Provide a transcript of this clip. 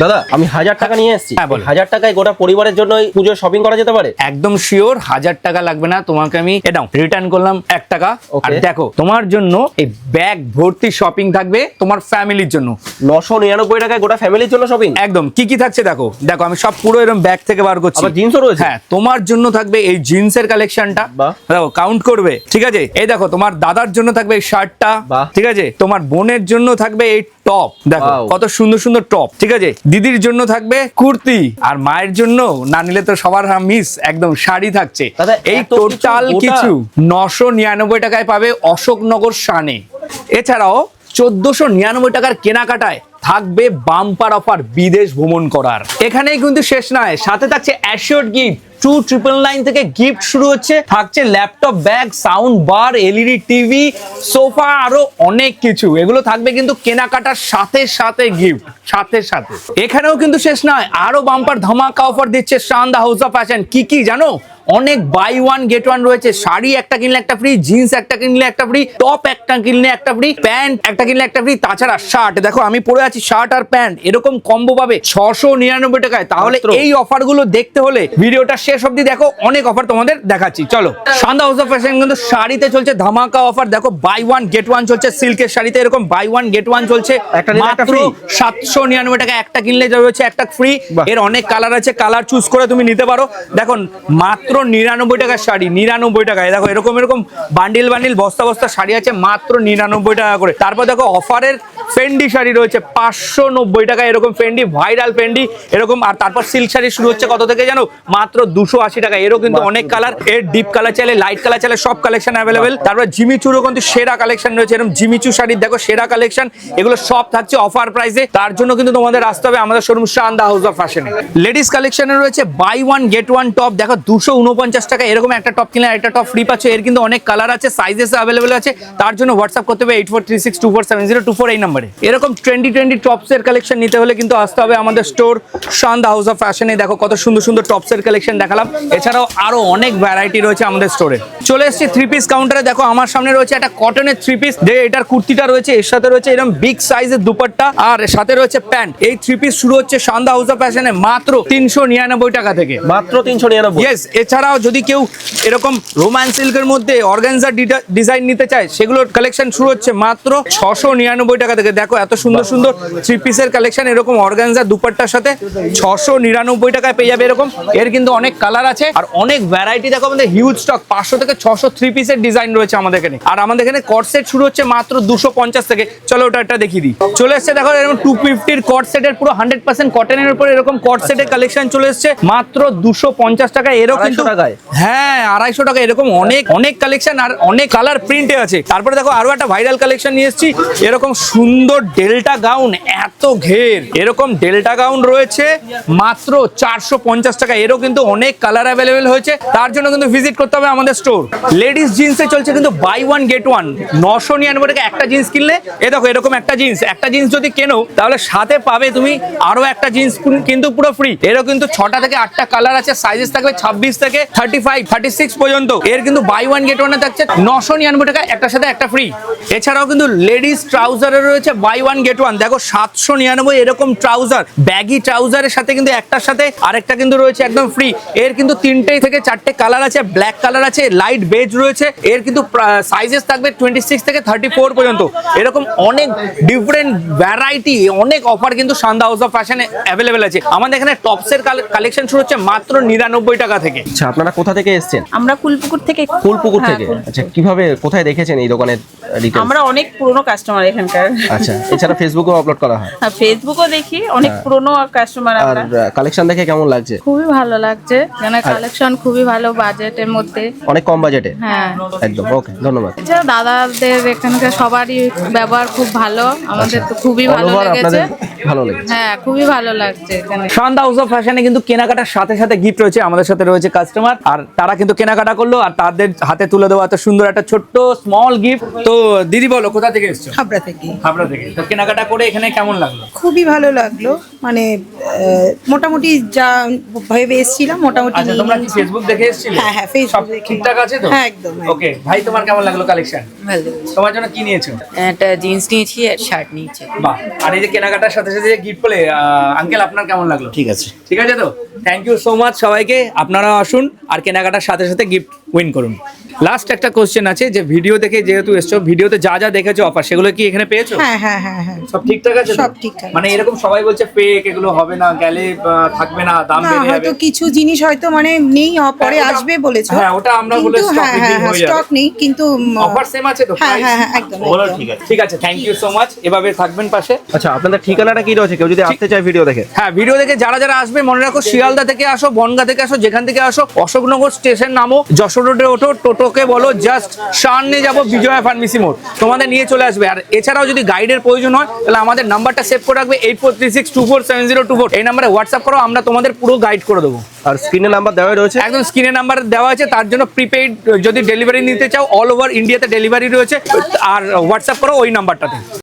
দাদা আমি হাজার টাকা নিয়ে এসেছি। হ্যাঁ, বলো। হাজার টাকায় গোটা পরিবারের জন্য পুজোর শপিং করা যেতে পারে? একদম শিওর হাজার টাকা লাগবে না। তোমাকে আমি এটাও রিটার্ন করলাম এক টাকা। আর দেখো তোমার জন্য এই ব্যাগ ভর্তি শপিং থাকবে তোমার ফ্যামিলির জন্য। নশো নিরানব্বই টাকায় গোটা ফ্যামিলির জন্য শপিং একদম। কি কি থাকছে দেখো? দেখো আমি সব পুরো এরকম ব্যাগ থেকে বার করছি। জিন্সও রয়েছে? হ্যাঁ তোমার জন্য থাকবে এই জিন্সের কালেকশনটা। দেখো কাউন্ট করবে ঠিক আছে? এই দেখো তোমার দাদার জন্য থাকবে এই শার্টটা। ঠিক আছে? তোমার বোনের জন্য থাকবে এই টপ দেখো কত সুন্দর সুন্দর টপ ঠিক আছে? দিদির জন্য থাকবে কুর্তি আর মায়ের জন্য না নিলে তো সবার মিস একদম শাড়ি থাকছে। এই টোটাল কিছু নশো নিরানব্বই টাকায় পাবে অশোকনগর শানে। এছাড়াও চোদ্দশো নিরানব্বই টাকার কেনাকাটায় থাকবে বাম্পার অফার বিদেশ ভ্রমণ করার। এখানেই কিন্তু শেষ নয় সাথে থাকছে assure gift two triple nine থেকে গিফট শুরু হচ্ছে। থাকছে laptop bag sound bar LED TV sofa আরও অনেক কিছু। এগুলো থাকবে কিন্তু কেনাকাটার সাথে সাথে গিফট সাথে সাথে। এখানেও কিন্তু শেষ নয়। আরও বাম্পার ধমাকা অফার দিচ্ছে Shaan the house of fashion কি কি জানো? অনেক বাই ওয়ান গেট ওয়ান রয়েছে। শাড়ি একটা কিনলে একটা ফ্রি জিন্স একটা কিনলে একটা ফ্রি টপ একটা কিনলে একটা ফ্রি প্যান্ট একটা কিনলে একটা ফ্রি তাছাড়া শার্ট দেখো আমি পরে আছি শার্ট আর প্যান্ট এরকম কম্বো পাবে ছশো নিরানব্বই টাকায়। তাহলে এই অফারগুলো দেখতে হলে ভিডিওটা শেষ অবধি দেখো। অনেক অফার তোমাদের দেখাচ্ছি। চলো সান্দা হাউস অফ ফ্যাশন কিন্তু শাড়িতে চলছে ধামাকা অফার দেখো বাই ওয়ান গেট ওয়ান চলছে। সিল্কের শাড়িতে এরকম বাই ওয়ান গেট ওয়ান চলছে। একটা নিলে একটা মাত্র সাতশো নিরানব্বই টাকা একটা কিনলে রয়েছে একটা ফ্রি। এর অনেক কালার আছে। কালার চুজ করে তুমি নিতে পারো। দেখো মাত্র নিরানব্বই টাকার শাড়ি নিরানব্বই টাকায় দেখো এরকম এরকম বান্ডিল বান্ডিল বস্তা বস্তা শাড়ি আছে মাত্র নিরানব্বই টাকা করে। তারপর দেখো অফারের ফেন্ডি শাড়ি রয়েছে পাঁচশো নব্বই টাকা এরকম ফেন্ডি ভাইরাল ফেন্ডি এরকম আর তারপর সিল্ক শাড়ি শুরু হচ্ছে কত থেকে জানো? মাত্র দুশো আশি টাকা। এরও কিন্তু অনেক কালারের ডিপ কালার চাইলে লাইট কালার চাইলে সব কালেকশন অ্যাভেলেবেল তারপর জিমিচুরও কিন্তু সেরা কালেকশন রয়েছে। এরকম জিমিচু শাড়ির দেখো সেরা কালেকশন এগুলো সব থাকছে অফার প্রাইসে তার জন্য কিন্তু তোমাদের আসতে হবে আমাদের showroom Shaan the house of ফ্যাশনে লেডিস কালেকশনে রয়েছে buy one get one top দেখো দুশো উনপঞ্চাশ টাকা এরকম একটা টপ কিনলে একটা টপ ফ্রি পাচ্ছ এর কিন্তু অনেক কালার আছে সাইজেস অ্যাভেলেবেল আছে তার জন্য হোয়াটসঅ্যাপ করতে হবে eight four three six two four seven zero two four এই নাম্বারে এরকম ট্রেন্ডি ট্রেন্ডি টপসের কালেকশন নিতে হলে কিন্তু আসতে হবে আমাদের store Shaan the house of ফ্যাশনে দেখো কত সুন্দর সুন্দর টপসের কালেকশন দেখালাম। এছাড়াও আরও অনেক ভ্যারাইটি রয়েছে আমাদের স্টোরে চলে এসেছি থ্রি পিস কাউন্টারে দেখো আমার সামনে রয়েছে একটা কটনের থ্রি পিস যে এটার কুর্তিটা রয়েছে এর সাথে রয়েছে এরকম বিগ সাইজের দুপাট্টা আর সাথে রয়েছে প্যান্ট এই থ্রি পিস শুরু হচ্ছে শানদা হাউস অফ ফ্যাশনে মাত্র তিনশো নিরানব্বই টাকা থেকে। মাত্র তিনশো নিরানব্বই। এছাড়াও যদি কেউ এরকম রোমান সিল্কের মধ্যে অর্গানজার ডিজাইন নিতে চায় সেগুলোর কালেকশন শুরু হচ্ছে মাত্র ছশো নিরানব্বই টাকা থেকে। দেখো এত সুন্দর সুন্দর থ্রি পিসের কালেকশন এরকম অর্গানজার দুপাট্টার সাথে ছশো নিরানব্বই টাকায় পেয়ে যাবে এরকম। এর কিন্তু অনেক কালার আছে আর অনেক ভ্যারাইটি দেখো আমাদের হিউজ স্টক পাঁচশো থেকে ছশো থ্রি পিসের ডিজাইন রয়েছে আমাদের এখানে। আর আমাদের এখানে কট সেট শুরু হচ্ছে মাত্র দুশো পঞ্চাশ থেকে। চলো ওটা একটা দেখিয়ে দিই। চলে এসছে দেখো এরকম টু ফিফটির কট সেটের পুরো হান্ড্রেড পার্সেন্ট কটনের উপর এরকম কট সেটের কালেকশন চলে এসছে মাত্র দুশো পঞ্চাশ টাকা এরও কিন্তু 250 টাকায়? হ্যাঁ আড়াইশো টাকা এরকম অনেক অনেক কালেকশন আর অনেক কালার প্রিন্টে আছে। তারপরে দেখো, আরও একটা ভাইরাল কালেকশন নিয়ে এসেছি। এরকম সুন্দর ডেল্টা গাউন এত ঘের। এরকম ডেল্টা গাউন রয়েছে মাত্র চারশো পঞ্চাশ টাকা। এরও কিন্তু অনেক কালার অ্যাভেলেবেল হয়েছে। তার জন্য কিন্তু ভিজিট করতে হবে আমাদের স্টোর লেডিস জিন্সে চলছে কিন্তু বাই ওয়ান গেট ওয়ান নশো নিরানব্বই টাকা একটা জিন্স কিনলে, এ দেখো, এরকম একটা জিন্স একটা জিন্স যদি কেনো, তাহলে সাথে পাবে তুমি আরও একটা জিন্স কিন্তু পুরো ফ্রি এরও কিন্তু ছটা থেকে আটটা কালার আছে সাইজেস থাকবে ছাব্বিশ থেকে থার্টি ফাইভ থার্টি সিক্স পর্যন্ত। এর কিন্তু বাই ওয়ান গেট ওয়ানে থাকছে নশো নিরানব্বই টাকা, একটার সাথে একটা ফ্রি এছাড়াও কিন্তু লেডিস ট্রাউজারে রয়েছে বাই ওয়ান গেট ওয়ান দেখো, সাতশো নিরানব্বই এরকম ট্রাউজার ব্যাগি ট্রাউজারের সাথে কিন্তু একটার সাথে আরেকটা কিন্তু রয়েছে একদম ফ্রি এর কিন্তু তিনটেই থেকে চারটে কালার আছে ব্ল্যাক কালার আছে লাইট বেজ রয়েছে। এর কিন্তু সাইজেস থাকবে টোয়েন্টি সিক্স থেকে থার্টি ফোর পর্যন্ত। এরকম অনেক ডিফারেন্ট ভ্যারাইটি অনেক অফার কিন্তু সান্দা হাউস অফ ফ্যাশনে অ্যাভেলেবেল আছে। আমাদের এখানে টপসের কালেকশন শুরু হচ্ছে মাত্র নিরানব্বই টাকা থেকে। আচ্ছা আপনারা কোথা থেকে এসেছেন? আমরা কুলপুকুর থেকে ফুলপুকুর হ্যাঁ, থেকে? আচ্ছা কীভাবে কোথায় দেখেছেন এই দোকানের ডিটেলস আমরা অনেক পুরনো কাস্টমার এখানকার। আচ্ছা এছাড়া ফেসবুকেও আপলোড করা হয়? হ্যাঁ ফেসবুকও দেখি অনেক পুরনো কাস্টমার আর আমরা। কালেকশন দেখে কেমন লাগছে? খুবই ভালো লাগছে। কেন কালেকশন খুবই ভালো বাজেটের মধ্যে। অনেক কম বাজেটে হ্যাঁ। একদম ওকে ধন্যবাদ। এছাড়া দাদাদের এখানকার সবারই ব্যবহার খুব ভালো। আমাদের তো খুবই ভালো লেগেছে। আপনাদের ভালো লেগেছে। হ্যাঁ খুবই ভালো লাগছে এখানে। শান্দা হাউস অফ ফ্যাশনে কিন্তু কেনাকাটার সাথে সাথে গিফট রয়েছে আমাদের সাথে রয়েছে কাস্টমার আর তারা কিন্তু কেনাকাটা করল আর তাদের হাতে তুলে দেওয়া এত সুন্দর একটা ছোট্ট স্মল গিফট তো দিদি বলো কোথা থেকে এসছো? হাবড়া থেকে। হাবড়া থেকে। তো কেনাকাটা করে এখানে কেমন লাগল? খুবই ভালো লাগল। মানে আহ, মোটামুটি যা ভেবে এসেছিলাম মোটামুটি আচ্ছা নিয়ে তোমরা কি নিয়েছি। ফেসবুক দেখে এসেছিলে? হ্যাঁ, হ্যাঁ, সব দেখে। ঠিকঠাক আছে তো? হ্যাঁ, একদম, একদম। ওকে ভাই তোমার কেমন লাগল কালেকশন ভালো। তোমার জন্য কি নিয়েছো? একটা জিন্স নিয়েছি আর শার্ট নিয়েছি। বাহ আর এই যে কেনাকাটার সাথে সাথে গিফট পেলে আঙ্কেল আপনার কেমন লাগল? ঠিক আছে। ঠিক আছে তো? থ্যাংক ইউ সো মাচ সবাইকে। আপনারা আসুন আর কেনাকাটার সাথে সাথে গিফট উইন করুন। লাস্ট একটা কোশ্চেন আছে যে ভিডিও দেখে যেহেতু এসছো ভিডিওতে যা যা দেখেছ অফার সেগুলো কি এখানে পেয়েছ? হ্যাঁ হ্যাঁ হ্যাঁ হ্যাঁ। সব ঠিকঠাক আছে সব ঠিকঠাক। মানে এরকম সবাই বলছে ফেক এগুলো হবে না গেলে থাকবে না দাম বেড়ে যাবে। হয়তো কিছু জিনিস হয়তো মানে নেই পরে আসবে বলেছ। হ্যাঁ, ওটা আমরা বলে হ্যাঁ হ্যাঁ হ্যাঁ হয়ে স্টক নেই কিন্তু অফার সেম আছে তো হ্যাঁ হ্যাঁ একদম একদম। ঠিক আছে। ঠিক আছে থ্যাংক ইউ সো মাচ এভাবে থাকবেন পাশে। আচ্ছা আপনাদের ঠিকানাটা কি রয়েছে? কেউ যদি আসতে চায় ভিডিও দেখে। হ্যাঁ ভিডিও দেখে যারা যারা আসবে মনে রাখো শিয়ালদা থেকে আসো বনগা থেকে আসো যেখান থেকে আসো অশোকনগর স্টেশন নামো যশোর রোডে ওঠো টোটোকে বলো জাস্ট সামনে যাব বিজয়া ফার্মেসি মোড়। তোমাদের নিয়ে চলে আসবে। আর এছাড়াও যদি গাইডের প্রয়োজন হয় তাহলে আমাদের নাম্বারটা সেভ করে রাখবে eight four three six two four seven zero two four এই নাম্বারে হোয়াটসঅ্যাপ করো আমরা তোমাদের পুরো গাইড করে দেবো। আর স্ক্রিনে নাম্বার দেওয়া রয়েছে। একদম স্ক্রিনে নাম্বার দেওয়া আছে তার জন্য প্রিপেইড যদি ডেলিভারি নিতে চাও অল ওভার ইন্ডিয়াতে ডেলিভারি রয়েছে। আর হোয়াটসঅ্যাপ করো ওই নাম্বারটাতে